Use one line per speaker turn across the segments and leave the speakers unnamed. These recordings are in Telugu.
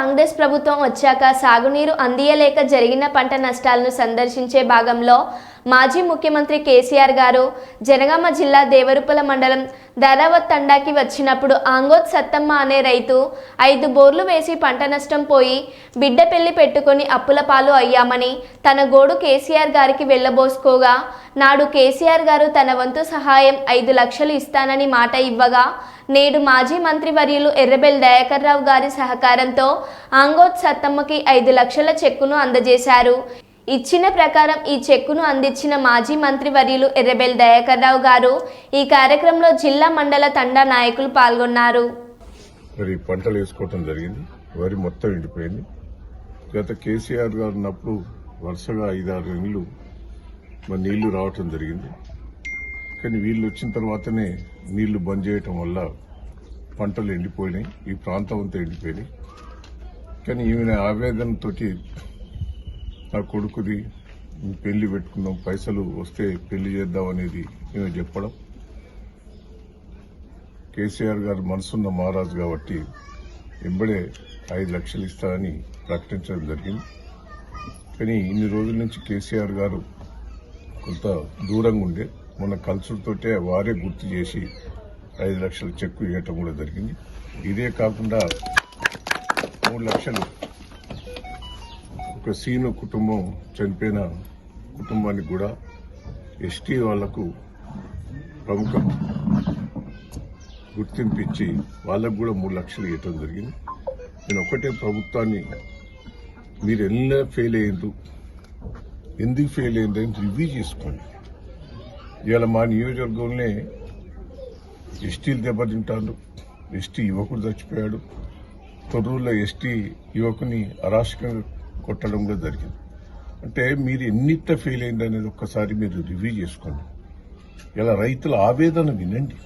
కాంగ్రెస్ ప్రభుత్వం వచ్చాక సాగునీరు అందియలేక జరిగిన పంట నష్టాలను సందర్శించే భాగంలో మాజీ ముఖ్యమంత్రి కేసీఆర్ గారు జనగామ జిల్లా దేవరుపల మండలం ధరావత్ తండాకి వచ్చినప్పుడు ఆంగోత్ సత్తమ్మ అనే రైతు ఐదు బోర్లు వేసి పంట నష్టం పోయి బిడ్డ పెళ్ళి పెట్టుకొని అప్పుల పాలు అయ్యామని తన గోడు కేసీఆర్ గారికి వెళ్ళబోసుకోగా నాడు కేసీఆర్ గారు తన వంతు సహాయం ఐదు లక్షలు ఇస్తానని మాట ఇవ్వగా నేడు మాజీ మంత్రివర్యులు ఎర్రబెల్ దయాకర్రావు గారి సహకారంతో ఆంగోత్ సత్తమ్మకి ఐదు లక్షల చెక్కును అందజేశారు. ఇచ్చిన ప్రకారం ఈ చెక్కును అందించిన మాజీ మంత్రి వర్యులు ఎర్రబెల్ దయాకర్ రావు గారు ఈ కార్యక్రమంలో జిల్లా మండల తండా నాయకులు పాల్గొన్నారు.
మరి పంటలు వేసుకోవటం జరిగింది. వరి మొత్తం ఎండిపోయింది. గత కేసీఆర్ గారు ఉన్నప్పుడు వరుసగా ఐదారు నెలలు మరి నీళ్ళు రావటం జరిగింది. కానీ వీళ్ళు వచ్చిన తర్వాతనే నీళ్ళు బంద్ చేయటం వల్ల పంటలు ఎండిపోయినాయి. ఈ ప్రాంతం అంతా ఎండిపోయినాయి కానీ ఈమె ఆవేదనతోటి నా కొడుకుది పెళ్ళి పెట్టుకుందాం పైసలు వస్తే పెళ్ళి చేద్దాం అనేది మేము చెప్పడం. కేసీఆర్ గారు మనసున్న మహారాజు కాబట్టి ఎంబడే ఐదు లక్షలు ఇస్తారని ప్రకటించడం జరిగింది. కానీ ఇన్ని రోజుల నుంచి కేసీఆర్ గారు కొంత దూరంగా ఉండే మొన్న కల్చర్తోటే వారే గుర్తు చేసి ఐదు లక్షల చెక్కు ఇవ్వటం కూడా జరిగింది. ఇదే కాకుండా మూడు లక్షలు ఒక సీను కుటుంబం చనిపోయిన కుటుంబానికి కూడా ఎస్టీ వాళ్ళకు ప్రముఖ గుర్తింపు ఇచ్చి వాళ్ళకు కూడా మూడు లక్షలు ఇవ్వటం జరిగింది. నేను ఒకటే ప్రభుత్వాన్ని మీరు ఎలా ఫెయిల్ అయ్యిండ్రు. ఎందుకు ఫెయిల్ అయిందని రివ్యూ చేసుకోండి. ఇవాళ మా నియోజకవర్గంలోనే ఎస్టీలు దెబ్బతింటాడు ఎస్టీ యువకుడు చచ్చిపోయాడు. తొర్రూరులో ఎస్టీ యువకుని అరాచకంగా కొట్టడం కూడా జరిగింది. అంటే మీరు ఎన్నిట్ట ఫెయిల్ అయింది అనేది ఒక్కసారి మీరు రివ్యూ చేసుకోండి. ఇలా రైతుల ఆవేదన వినండి.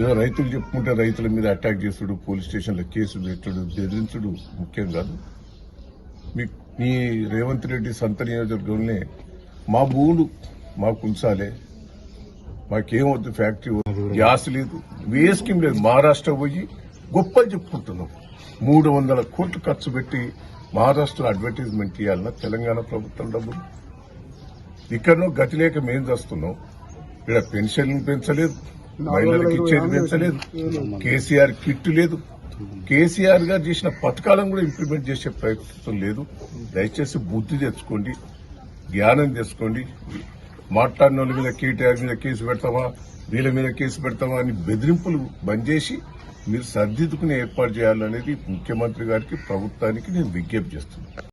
ఏదో రైతులు చెప్పుకుంటే రైతుల మీద అటాక్ చేసుడు పోలీస్ స్టేషన్లో కేసు పెట్టుడు బెదిరించుడు ముఖ్యం కాదు. మీ మీ రేవంత్ రెడ్డి సంత నియోజకవర్గంలోనే మా భూములు మాకు ఉంచాలే మాకేమవుతుంది ఫ్యాక్టరీ గ్యాస్ లేదు వే స్కీమ్ లేదు. మహారాష్ట్ర పోయి గొప్పలు చెప్పుకుంటున్నాం. మూడు వందల కోట్లు ఖర్చు పెట్టి మహారాష్ట్రలో అడ్వర్టైజ్మెంట్ ఇవ్వాలన్నా తెలంగాణ ప్రభుత్వం డబ్బులు. ఇక్కడనో గతి లేక మేం చేస్తున్నాం. ఇక్కడ పెన్షన్లు పెంచలేదు. మహిళలకు ఇచ్చేది పెంచలేదు. కేసీఆర్ కిట్ లేదు. కేసీఆర్ గారు చేసిన పథకాలను కూడా ఇంప్లిమెంట్ చేసే ప్రయత్నం లేదు. దయచేసి బుద్ధి తెచ్చుకోండి. జ్ఞానం తెచ్చుకోండి. మాట్లాడిన వాళ్ళ మీద కేటీఆర్ మీద కేసు పెడతామా? వీళ్ళ మీద కేసు పెడతామా? అని బెదిరింపులు బంద్ చేసి మీరు సర్దిద్దుకుని ఏర్పాటు చేయాలనేది ముఖ్యమంత్రి గారికి ప్రభుత్వానికి నేను విజ్ఞప్తి చేస్తున్నాను.